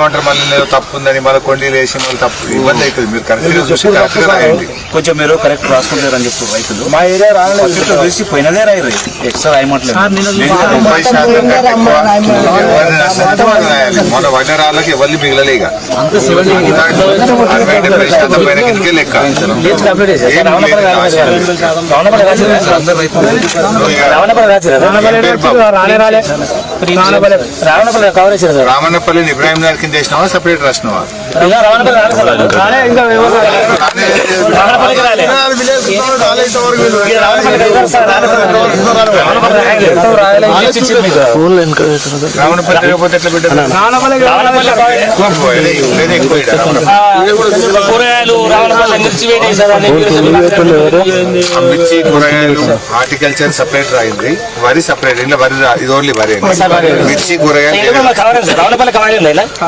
ఏమంటారు? మళ్ళీ తప్పు ఉందని మళ్ళీ కొండీలు వేసి మళ్ళీ తప్పు. ఇబ్బంది అవుతుంది. మీరు కరెక్ట్ చూసి రాయండి. కొంచెం మీరు కరెక్ట్ రాసుకుంటారు అని చెప్పి రైతులు. మా ఏరియా రాలేదు ఫస్ట్ చూసి పోయినదే రాయరు ఎక్స్ట్రా రాయమట్లేదు తొంభై శాతం కంటే ఎక్కువ ఎవరిని నష్టం వాళ్ళు రాయాలి? మన వనరాలకు ఎవరిని మిగలలే ఇక. అరవై డెబ్బై శాతం పైన కిందకే లెక్క. ఏం లేదు రామన్నపల్లిని ఇబ్రాహిం నగర్ కింద వేసినావా సపరేట్ రాసినావా? కూరగాయలు రావణపల్లి మిర్చి కూరగాయలు హార్టికల్చర్ సపరేట్ రాయింది వరి సపరేట్ ఇలా వరి రా- ఇది ఓన్లీ వరి. మిర్చి కూరగాయలు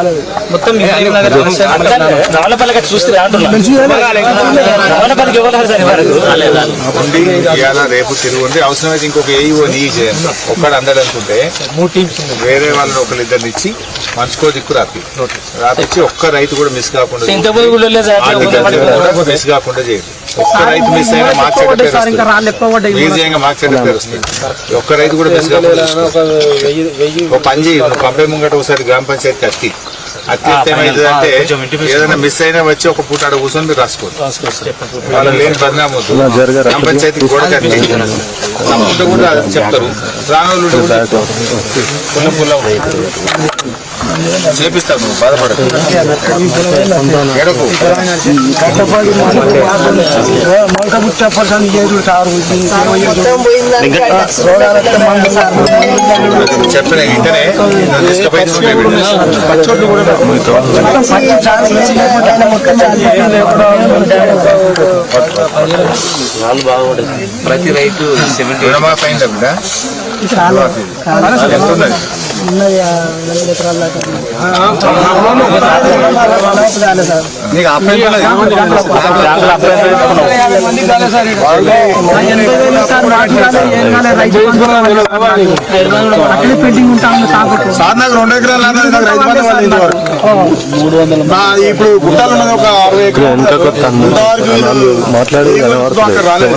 ఇలా మొత్తం చూస్తే సార్ ఇవాళ రేపు తిరుగు ఉంది. అవసరమైతే ఇంకొక ఏఈఓ నీ చేయండి ఒక్కడు అందడనుకుంటే మూడు టీమ్స్ వేరే వాళ్ళని ఒకళ్ళు ఇద్దరిని ఇచ్చి మనసుకో దిక్కు రాపి. రాపిచ్చి ఒక్క రైతు కూడా మిస్ కాకుండా మిస్ కాకుండా చేయండి ఒక్క రైతు మిస్ అయినా మార్క్స్ చేయంగా మార్క్స్ పేరు వస్తుంది ఒక్క రైతు కూడా మిస్ కాకుండా పని చేయి. కంపెనీ ముంగట ఒకసారి గ్రామ పంచాయతీ అత్తి అంటే ఏదైనా మిస్ అయినా వచ్చి ఒక పూట ఆడ కూర్చొని మీరు రాసుకోండి వాళ్ళ లేని బదనాం వద్దు గ్రామ పంచాయతీ గోడ కట్టి తప్పుంటే కూడా చెప్తారు. రానోళ్ళు ఉంటే కూడా చెప్తారు. పుల్ల పుల్ల చేపిస్తావు నువ్వు బాధపడకు. ఎడకు చెప్పిన ఇంటనే. నన్ను తీసుకుపోయి ప్రతి రైతు సెవెంటీ? ఎంత ఉన్నది సార్ నాకు ఇప్పుడు గుట్టాలు ఉన్నది ఒక అరవై ఎకరాలు ఇంతవరకు మాట్లాడి ఈ వరకు అక్కడ రాలేదు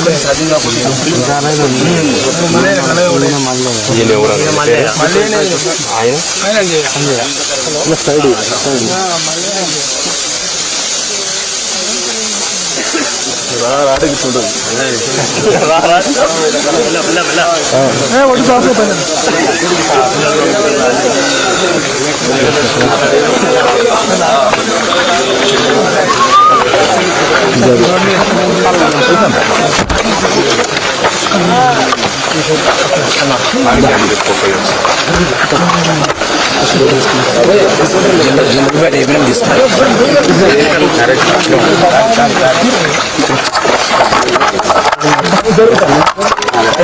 వైట్ రాదు అందరికి వస్తుంది. ఖచ్చితంగా ప్రతి రైతును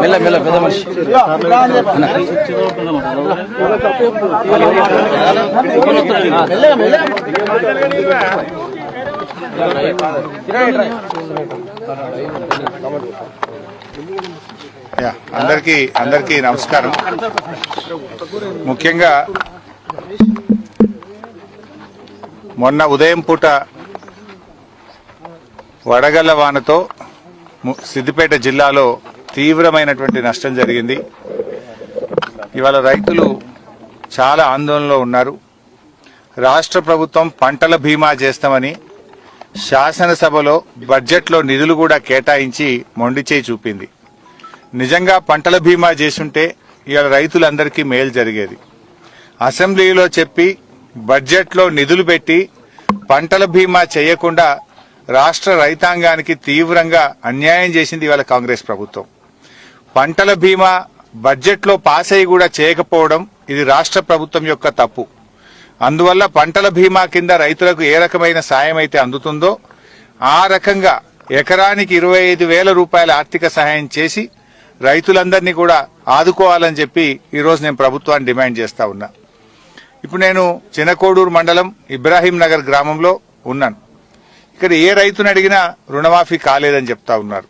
మెల్ల మెల్ల ఆయన సైడ్ యా, అందరికీ అందరికీ నమస్కారం. ముఖ్యంగా మొన్న ఉదయం పూట వడగళ్ళ వానతో సిద్దిపేట జిల్లాలో తీవ్రమైనటువంటి నష్టం జరిగింది. ఇవాళ రైతులు చాలా ఆందోళనలో ఉన్నారు. రాష్ట్ర ప్రభుత్వం పంటల బీమా చేస్తామని శాసనసభలో బడ్జెట్లో నిధులు కూడా కేటాయించి మొండిచేయి చూపింది. నిజంగా పంటల బీమా చేసుంటే ఇవాళ రైతులందరికీ మేలు జరిగేది. అసెంబ్లీలో చెప్పి బడ్జెట్లో నిధులు పెట్టి పంటల బీమా చేయకుండా రాష్ట్ర రైతాంగానికి తీవ్రంగా అన్యాయం చేసింది ఇవాళ కాంగ్రెస్ ప్రభుత్వం. పంటల బీమా బడ్జెట్లో పాస్ అయ్యి కూడా చేయకపోవడం ఇది రాష్ట్ర ప్రభుత్వం యొక్క తప్పు. అందువల్ల పంటల బీమా కింద రైతులకు ఏ రకమైన సాయం అయితే అందుతుందో ఆ రకంగా ఎకరానికి ఇరవై ఐదు వేల రూపాయల ఆర్థిక సహాయం చేసి రైతులందరినీ కూడా ఆదుకోవాలని చెప్పి ఈరోజు నేను ప్రభుత్వాన్ని డిమాండ్ చేస్తా ఉన్నా. ఇప్పుడు నేను చినకోడూరు మండలం ఇబ్రాహీం నగర్ గ్రామంలో ఉన్నాను. ఇక్కడ ఏ రైతును అడిగినా రుణమాఫీ కాలేదని చెప్తా ఉన్నారు.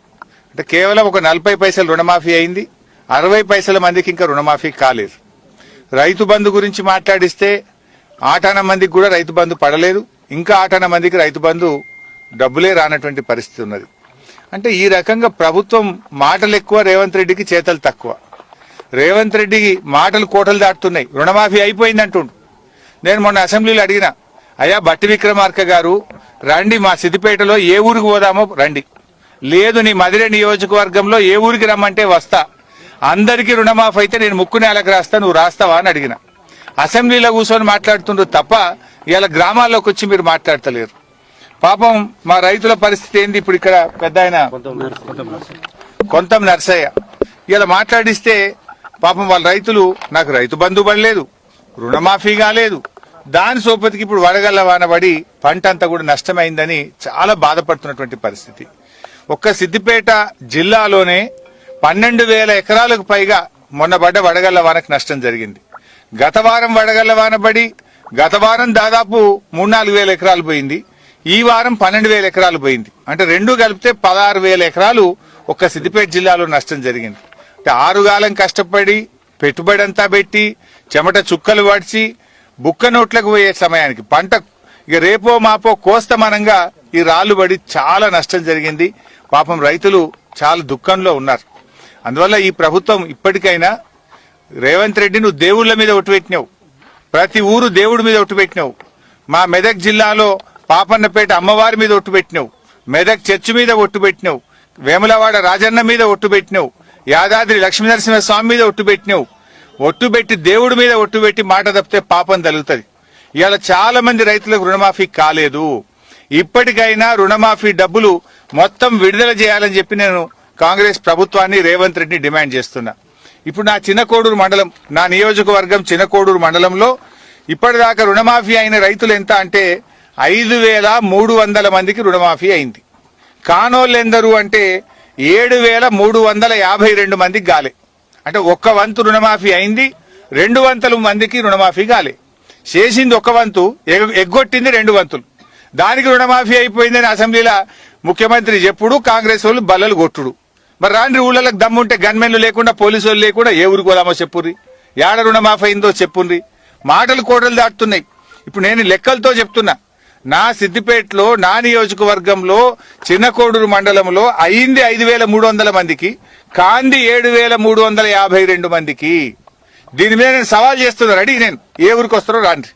అంటే కేవలం ఒక నలభై పైసలు రుణమాఫీ అయింది అరవై పైసల మందికి ఇంకా రుణమాఫీ కాలేదు. రైతు బంధు గురించి మాట్లాడిస్తే ఆటాన మందికి కూడా రైతు బంధు పడలేదు ఇంకా ఆటాన మందికి రైతు బంధు డబ్బులే రానటువంటి పరిస్థితి ఉన్నది. అంటే ఈ రకంగా ప్రభుత్వం మాటలు ఎక్కువ రేవంత్ రెడ్డికి చేతలు తక్కువ. రేవంత్ రెడ్డికి మాటలు కోటలు దాటుతున్నాయి రుణమాఫీ అయిపోయింది అంటుండు నేను మొన్న అసెంబ్లీలో అడిగిన అయ్యా బట్టి విక్రమార్క గారు రండి మా సిద్దిపేటలో ఏ ఊరికి పోదామో రండి. లేదు నీ మదిరే నియోజకవర్గంలో ఏ ఊరికి రమ్మంటే వస్తా. అందరికీ రుణమాఫ్ అయితే నేను ముక్కు నేలకు రాస్తా నువ్వు రాస్తావా? అని అడిగిన. అసెంబ్లీలో కూర్చొని మాట్లాడుతుండ్రు తప్ప ఇలా గ్రామాల్లోకి వచ్చి మీరు మాట్లాడతలేరు. పాపం మా రైతుల పరిస్థితి ఏంది ఇప్పుడు ఇక్కడ పెద్ద ఆయన? కొంతం నర్సయ్య. ఇలా మాట్లాడిస్తే పాపం వాళ్ళ రైతులు నాకు రైతు బంధు పడలేదు. రుణమాఫీ కాలేదు. దాని సోపతికి ఇప్పుడు వడగల్ల వానబడి పంట అంతా కూడా నష్టమైందని చాలా బాధపడుతున్నటువంటి పరిస్థితి. ఒక్క సిద్దిపేట జిల్లాలోనే పన్నెండు వేల ఎకరాలకు పైగా మొన్న పడ్డ వడగల్ల వానకు నష్టం జరిగింది. గత వారం వడగల్ల వాన పడి గత వారం దాదాపు మూడు నాలుగు వేల ఎకరాలు పోయింది. ఈ వారం పన్నెండు వేల ఎకరాలు పోయింది. అంటే రెండు కలిపితే పదహారు వేల ఎకరాలు ఒక్క సిద్దిపేట జిల్లాలో నష్టం జరిగింది. అంటే ఆరుగాలం కష్టపడి పెట్టుబడి అంతా పెట్టి చెమట చుక్కలు వడిచి బుక్క నోట్లకు పోయే సమయానికి పంట ఇక రేపో మాపో కోస్తమానంగా ఈ రాళ్ళు పడి చాలా నష్టం జరిగింది. పాపం రైతులు చాలా దుఃఖంలో ఉన్నారు. అందువల్ల ఈ ప్రభుత్వం ఇప్పటికైనా రేవంత్ రెడ్డి నువ్వు దేవుళ్ళ మీద ఒట్టు పెట్టినావు. ప్రతి ఊరు దేవుడి మీద ఒట్టు పెట్టినావు. మా మెదక్ జిల్లాలో పాపన్నపేట అమ్మవారి మీద ఒట్టు పెట్టినావు. మెదక్ చర్చి మీద ఒట్టు పెట్టినావు. వేములవాడ రాజన్న మీద ఒట్టు పెట్టినావు. యాదాద్రి లక్ష్మీనరసింహ స్వామి మీద ఒట్టు పెట్టినావు. ఒట్టు పెట్టి దేవుడి మీద ఒట్టు పెట్టి మాట తప్పితే పాపం తగులుతుంది ఇవాళ చాలా మంది రైతులకు రుణమాఫీ కాలేదు. ఇప్పటికైనా రుణమాఫీ డబ్బులు మొత్తం విడుదల చేయాలని చెప్పి నేను కాంగ్రెస్ ప్రభుత్వాన్ని రేవంత్ రెడ్డిని డిమాండ్ చేస్తున్నా. ఇప్పుడు నా చిన్నకోడూరు మండలం నా నియోజకవర్గం చిన్నకోడూరు మండలంలో ఇప్పటిదాకా రుణమాఫీ అయిన రైతులు ఎంత అంటే ఐదు వేల మూడు వందల మందికి రుణమాఫీ అయింది. కానోళ్ళెందరూ అంటే ఏడు వేల మూడు వందల యాభై రెండు మందికి గాలే. అంటే ఒక్క వంతు రుణమాఫీ అయింది రెండు వంతుల మందికి రుణమాఫీ గాలి. చేసింది ఒక వంతు ఎగ- ఎగ్గొట్టింది రెండు వంతులు. దానికి రుణమాఫీ అయిపోయిందని అసెంబ్లీలో ముఖ్యమంత్రి చెప్పుడు కాంగ్రెస్ వాళ్ళు బల్లలు కొట్టుడు. మరి రాండ్రి ఊళ్ళకి దమ్ముంటే గన్మెన్లు లేకుండా పోలీసు వాళ్ళు లేకుండా ఏ ఊరికి చెప్పుర్రి? ఏడ రుణమాఫీ అయిందో చెప్పుర్రి? మాటలు కోటలు దాటుతున్నాయి. ఇప్పుడు నేను లెక్కలతో చెప్తున్నా. నా సిద్దిపేటలో నా నియోజకవర్గంలో చిన్నకోడూరు మండలంలో అయింది ఐదు వేల మూడు వందల మందికి కాంది ఏడు వేల మూడు వందల యాభై రెండు మందికి. దీని మీద నేను సవాల్ చేస్తున్నాను రెడీ నేను. ఏ ఊరికి వస్తారో రాండి.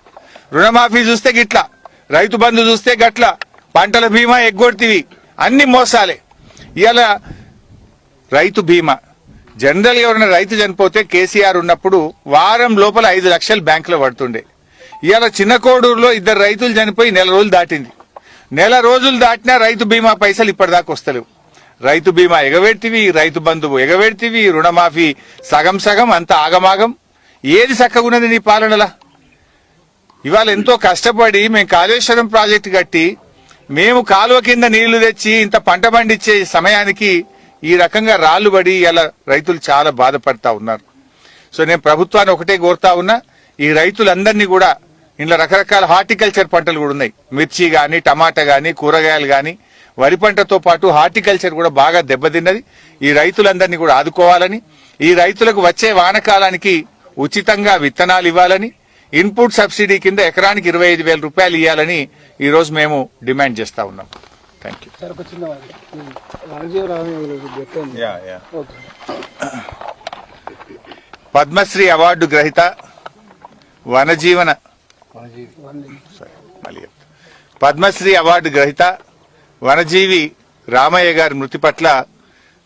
రుణమాఫీ చూస్తే గిట్లా. రైతు బంధు చూస్తే గట్ల. పంటల బీమా ఎగ్గొడితివి. అన్ని మోసాలే. ఇలా రైతు బీమా. జనరల్ ఎవరైనా రైతు చనిపోతే కేసీఆర్ ఉన్నప్పుడు వారం లోపల ఐదు లక్షలు బ్యాంకులో పడుతుండే. ఇవాళ చిన్న కోడూరులో ఇద్దరు రైతులు చనిపోయి నెల రోజులు దాటింది. నెల రోజులు దాటినా రైతు బీమా పైసలు ఇప్పటిదాకా వస్తలేవు. రైతు బీమా ఎగబెడితివి రైతు బంధువు ఎగబెడితివి రుణమాఫీ సగం సగం అంత ఆగమాగం. ఏది చక్కగున్నది నీ పాలనలా? ఇవాళ ఎంతో కష్టపడి మేము కాళేశ్వరం ప్రాజెక్టు కట్టి మేము కాలువ కింద నీళ్ళు తెచ్చి ఇంత పంట పండించే సమయానికి ఈ రకంగా రాళ్ళు పడి ఇలా రైతులు చాలా బాధపడతా ఉన్నారు. సో నేను ప్రభుత్వాన్ని ఒకటే కోరుతా ఉన్నా ఈ రైతులందరినీ కూడా ఇంట్లో రకరకాల హార్టికల్చర్ పంటలు కూడా ఉన్నాయి. మిర్చి గాని టమాటా గాని కూరగాయలు గాని. వరి పంటతో పాటు హార్టికల్చర్ కూడా బాగా దెబ్బతిన్నది. ఈ రైతులందరినీ కూడా ఆదుకోవాలని ఈ రైతులకు వచ్చే వానకాలానికి ఉచితంగా విత్తనాలు ఇవ్వాలని ఇన్పుట్ సబ్సిడీ కింద ఎకరానికి ఇరవై ఐదు వేల రూపాయలు ఇవ్వాలని ఈ రోజు మేము డిమాండ్ చేస్తా ఉన్నాం. థ్యాంక్ యూ పద్మశ్రీ అవార్డు గ్రహీత వనజీవన మళ్ళీ పద్మశ్రీ అవార్డు గ్రహీత వనజీవి రామయ్య గారి మృతి పట్ల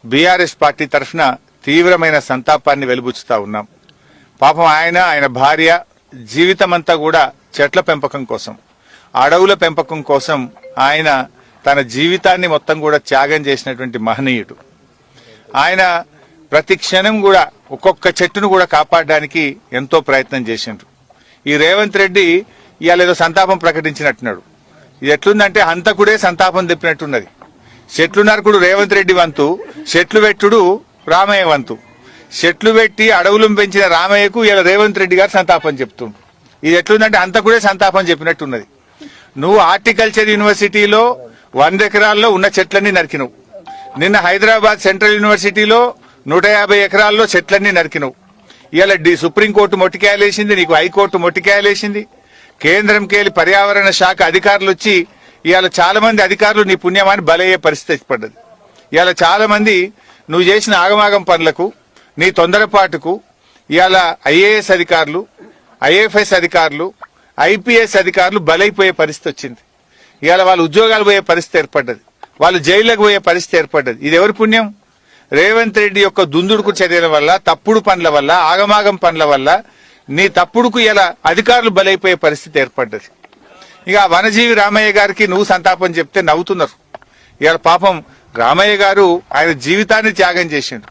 బీఆర్ఎస్ పార్టీ తరఫున తీవ్రమైన సంతాపాన్ని వెలుబుచ్చుతా ఉన్నాం. పాపం ఆయన ఆయన భార్య జీవితమంతా కూడా చెట్ల పెంపకం కోసం అడవుల పెంపకం కోసం ఆయన తన జీవితాన్ని మొత్తం కూడా త్యాగం చేసినటువంటి మహనీయుడు. ఆయన ప్రతి క్షణం కూడా ఒక్కొక్క చెట్టును కూడా కాపాడడానికి ఎంతో ప్రయత్నం చేసిండ్రు. ఈ రేవంత్ రెడ్డి ఇవాళ ఏదో సంతాపం ప్రకటించినట్టున్నాడు. ఇది ఎట్లుందంటే హంతకుడే సంతాపం తెప్పినట్టున్నది. చెట్లు నరకుడు రేవంత్ రెడ్డి వంతు చెట్లు పెట్టుడు రామయ్య వంతు. చెట్లు పెట్టి అడవులను పెంచిన రామయ్యకు ఇలా రేవంత్ రెడ్డి గారు సంతాపం చెప్తుండు ఇది ఎట్లుందంటే హంతకుడే సంతాపం చెప్పినట్టున్నది. నువ్వు హార్టికల్చర్ యూనివర్సిటీలో వంద ఎకరాల్లో ఉన్న చెట్లన్నీ నరికినవు. నిన్న హైదరాబాద్ సెంట్రల్ యూనివర్సిటీలో నూట యాభై ఎకరాల్లో చెట్లన్నీ నరికినవు. ఇవాళ డి సుప్రీంకోర్టు మొట్టికాయలేసింది నీకు హైకోర్టు మొట్టికాయలేసింది. కేంద్రంకెళ్ళి పర్యావరణ శాఖ అధికారులు వచ్చి ఇవాళ చాలా మంది అధికారులు నీ పుణ్యమాని బలయ్యే పరిస్థితి పడ్డది. ఇవాళ చాలా మంది నువ్వు చేసిన ఆగమాగం పనులకు నీ తొందరపాటుకు ఇవాళ ఐఏఎస్ అధికారులు ఐఎఫ్ఎస్ అధికారులు ఐపీఎస్ అధికారులు బలైపోయే పరిస్థితి వచ్చింది. ఇవాళ వాళ్ళ ఉద్యోగాలు పోయే పరిస్థితి ఏర్పడ్డది. వాళ్ళు జైళ్ళకు పోయే పరిస్థితి ఏర్పడ్డది. ఇది ఎవరి పుణ్యం? రేవంత్ రెడ్డి యొక్క దుందుడుకు చర్యల వల్ల తప్పుడు పనుల వల్ల ఆగమాగం పనుల వల్ల నీ తప్పుడుకు ఎలా అధికారులు బలైపోయే పరిస్థితి ఏర్పడ్డది. ఇక వనజీవి రామయ్య గారికి నువ్వు సంతాపం చెప్తే నవ్వుతున్నారు. ఇవాళ పాపం రామయ్య గారు ఆయన జీవితాన్ని త్యాగం చేసిండు.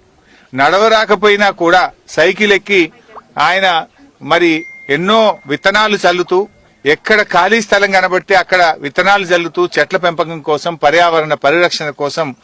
నడవరాకపోయినా కూడా సైకిల్ ఎక్కి ఆయన మరి ఎన్నో విత్తనాలు చల్లుతూ ఎక్కడ ఖాళీ స్థలం కనబడితే అక్కడ విత్తనాలు చల్లుతూ చెట్ల పెంపకం కోసం పర్యావరణ పరిరక్షణ కోసం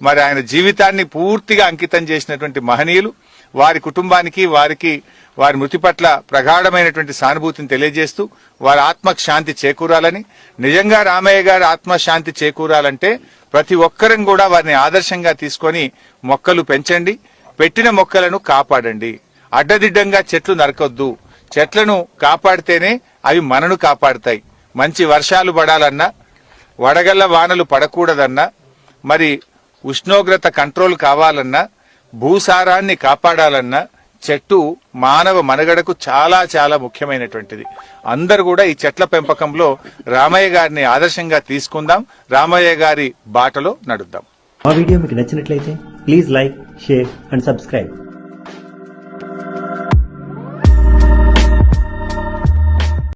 మరి ఆయన జీవితాన్ని పూర్తిగా అంకితం చేసినటువంటి మహనీయులు వారి కుటుంబానికి వారికి వారి మృతి పట్ల ప్రగాఢమైనటువంటి సానుభూతిని తెలియజేస్తూ వారి ఆత్మకు శాంతి చేకూరాలని నిజంగా రామయ్య గారి ఆత్మశాంతి చేకూరాలంటే ప్రతి ఒక్కరం కూడా వారిని ఆదర్శంగా తీసుకొని మొక్కలు పెంచండి పెట్టిన మొక్కలను కాపాడండి. అడ్డదిడ్డంగా చెట్లు నరకొద్దు. చెట్లను కాపాడితేనే అవి మనను కాపాడుతాయి. మంచి వర్షాలు పడాలన్నా వడగళ్ళ వానలు పడకూడదన్నా మరి ఉష్ణోగ్రత కంట్రోల్ కావాలన్నా భూసారాన్ని కాపాడాలన్నా చెట్టు మానవ మనుగడకు చాలా చాలా ముఖ్యమైనటువంటిది. అందరు కూడా ఈ చెట్ల పెంపకంలో రామయ్య గారిని ఆదర్శంగా తీసుకుందాం. రామయ్య గారి బాటలో నడుద్దాం. మా వీడియో మీకు నచ్చినట్లయితే please like share and subscribe.